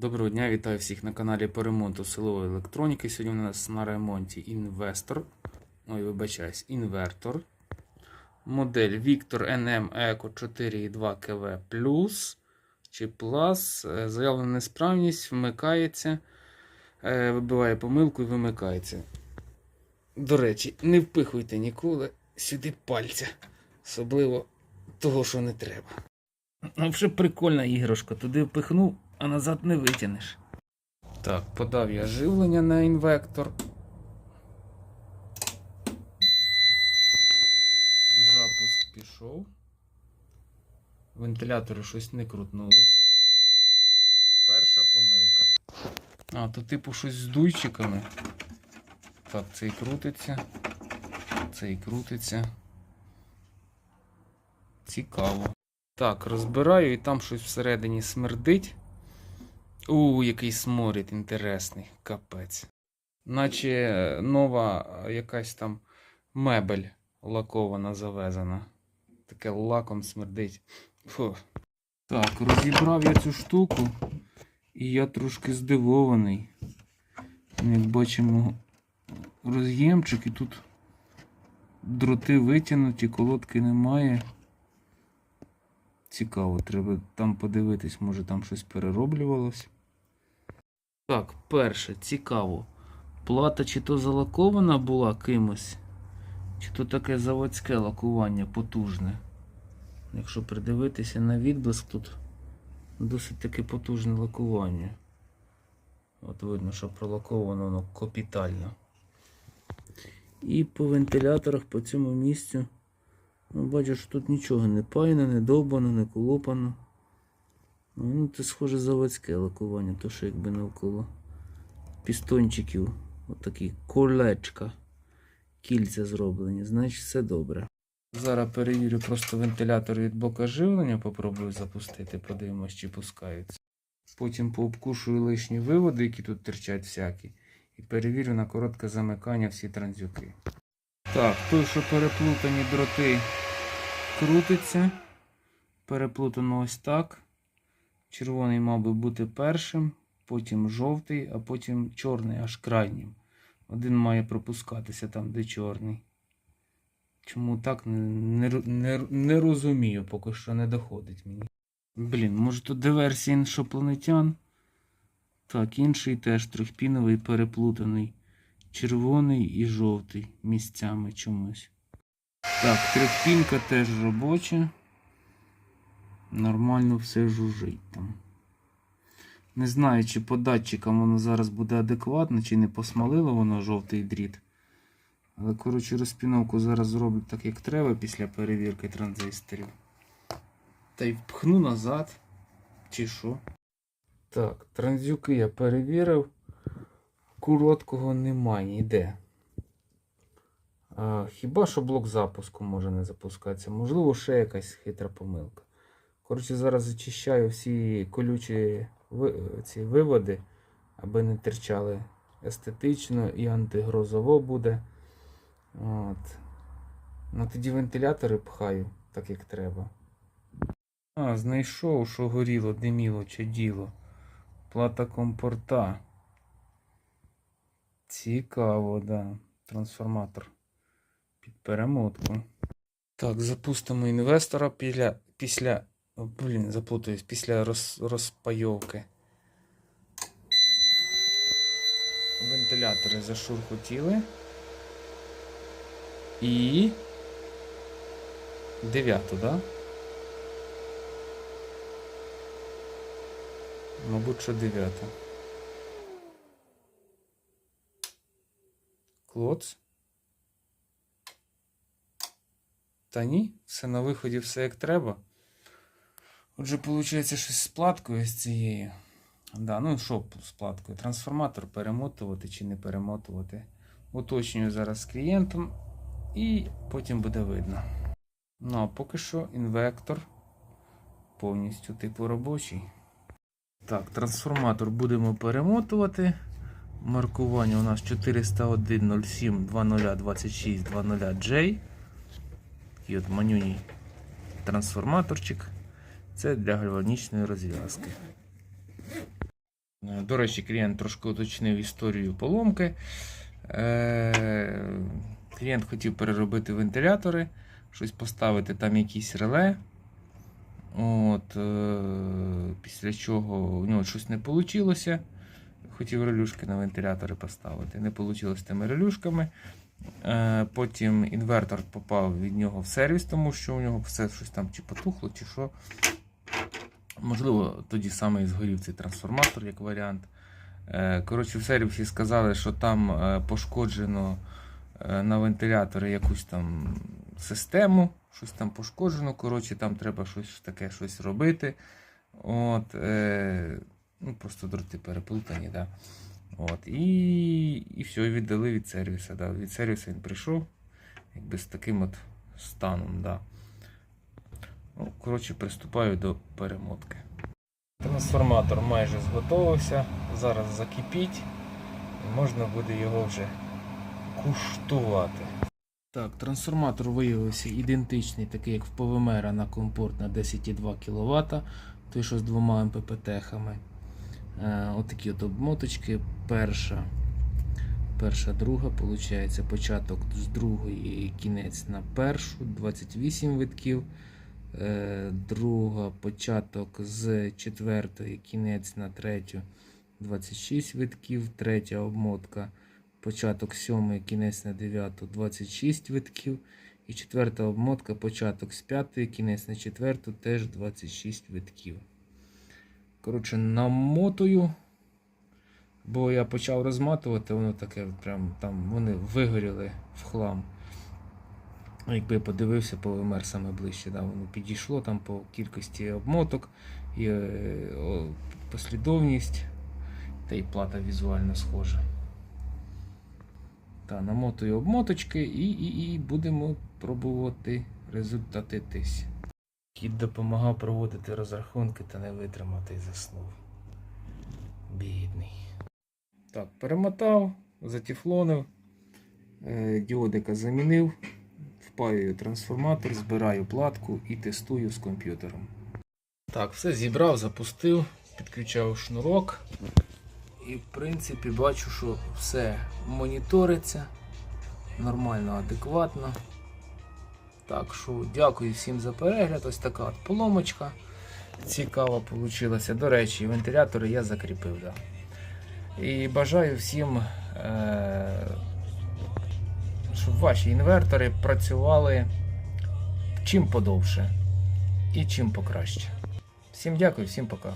Доброго дня, вітаю всіх на каналі по ремонту силової електроніки. Сьогодні у нас на ремонті інвестор. Ой, вибачаюсь, інвертор. Модель Victor NM Eco 4.2 KV Plus чи Plus. Заявлена несправність, вмикається, е, вибиває помилку і вимикається. До речі, не впихуйте ніколи сюди пальця. Особливо того, що не треба. Ну, вже прикольна іграшка. Туди впихнув, а назад не витягнеш. Так, подав я живлення на інвектор. Запуск пішов. Вентилятори щось не крутнулись. Перша помилка. А, то типу щось з дуйчиками. Так, цей крутиться. Цей крутиться. Цікаво. Так, розбираю і там щось всередині смердить. У, який сморід інтересний, капець. Наче е, нова е, якась там мебель лакована завезена. Таке лаком смердить. Фу. Так, розібрав я цю штуку, і я трошки здивований. Як бачимо, роз'ємчик і тут дроти витягнуті, колодки немає. Цікаво, треба там подивитись, може там щось перероблювалось. Так, перше, цікаво. Плата чи то залакована була кимось, чи то таке заводське лакування потужне. Якщо придивитися на відблиск, тут досить таки потужне лакування. От видно, що пролаковано воно капітально. І по вентиляторах по цьому місцю. Ну, бачу, що тут нічого не пайне, не довбано, не колопано. Ну, це схоже заводське лакування, то що якби навколо пістончиків, отакі колечка, кільця зроблені, значить все добре. Зараз перевірю просто вентилятор від блока живлення, попробую запустити, подивимось, чи пускаються. Потім пообкушую лишні виводи, які тут терчать всякі, і перевірю на коротке замикання всі транзюки. Так, той, що переплутані дроти, крутиться. Переплутано ось так. Червоний мав би бути першим, потім жовтий, а потім чорний аж крайнім. Один має пропускатися там, де чорний. Чому так, не, не, не, розумію, поки що не доходить мені. Блін, може тут диверсія іншопланетян? Так, інший теж трьохпіновий переплутаний. Червоний і жовтий місцями чомусь. Так, трьохпінка теж робоча. Нормально все жужить там. Не знаю, чи по датчикам воно зараз буде адекватно, чи не посмалило воно жовтий дріт. Але, коротше, розпіновку зараз зроблю так, як треба після перевірки транзисторів. Та й впхну назад. Чи що? Так, транзюки я перевірив. Короткого немає ніде. Хіба що блок запуску може не запускатися? Можливо, ще якась хитра помилка. Коротше, зараз зачищаю всі колючі ці виводи, аби не терчали естетично і антигрозово буде. От. Ну тоді вентилятори пхаю, так як треба. А, знайшов, що горіло, диміло, чаділо. Плата компорта. Цікаво, да. Трансформатор під перемотку. Так, запустимо інвестора після. після блін, заплутаюсь, після роз, розпайовки. Вентилятори зашурхотіли. І. Дев'яту, да? Мабуть, що дев'ята. Клоц. Та ні, все на виході, все як треба. Отже, виходить, щось з платкою з цією. Да, ну що з платкою? Трансформатор перемотувати чи не перемотувати. Уточнюю зараз з клієнтом і потім буде видно. Ну, а поки що інвектор повністю типу робочий. Так, трансформатор будемо перемотувати. Маркування у нас 401 07 2026 20J. Такий от манюній трансформаторчик. Це для гальванічної розв'язки. Е, До речі, клієнт трошки уточнив історію поломки. Е, Клієнт хотів переробити вентилятори, щось поставити там якісь реле. От, е, після чого у нього щось не вийшло. Хотів релюшки на вентилятори поставити. Не вийшло з тими релюшками. Потім інвертор попав від нього в сервіс, тому що у нього все щось там чи потухло, чи що. Можливо, тоді саме і згорів цей трансформатор як варіант. Е, Коротше, в сервісі сказали, що там е, пошкоджено е, на вентиляторі якусь там систему, щось там пошкоджено. Коротше, там треба щось таке щось робити. От, е, ну, просто дроти переплутані. Да. От, і, і все, віддали від сервісу. Да. Від сервісу він прийшов якби з таким от станом. Да. Ну, коротше, приступаю до перемотки. Трансформатор майже зготовився. Зараз закипіть і можна буде його вже куштувати. Так, трансформатор виявився ідентичний, такий як в ПВМР на комфорт на 10,2 кВт, той що з двома МППТ-хами. Е, отакі от обмоточки. Перша, перша, друга, виходить, початок з другої і кінець на першу, 28 витків. Е, друга початок з четвертої, кінець на третю, 26 витків. Третя обмотка, початок сьомої, кінець на дев'яту, 26 витків. І четверта обмотка, початок з п'ятої, кінець на четверту, теж 26 витків. Коротше, намотую, бо я почав розматувати, воно таке прям там вони вигоріли в хлам. Ну, Якби я подивився по ВМР саме ближче, да, воно підійшло там по кількості обмоток і е, о, послідовність, та й плата візуально схожа. Та, намотую обмоточки і, і, і будемо пробувати результатитись. Кіт допомагав проводити розрахунки та не витримав та заснув. Бідний. Так, перемотав, затіфлонив, е, діодика замінив, впаюю трансформатор, збираю платку і тестую з комп'ютером. Так, все зібрав, запустив, підключав шнурок. І в принципі бачу, що все моніториться нормально, адекватно. Так що дякую всім за перегляд. Ось така от поломочка. Цікава вийшла. До речі, вентилятори я закріпив. Да. І бажаю всім, е- щоб ваші інвертори працювали чим подовше і чим покраще. Всім дякую, всім пока.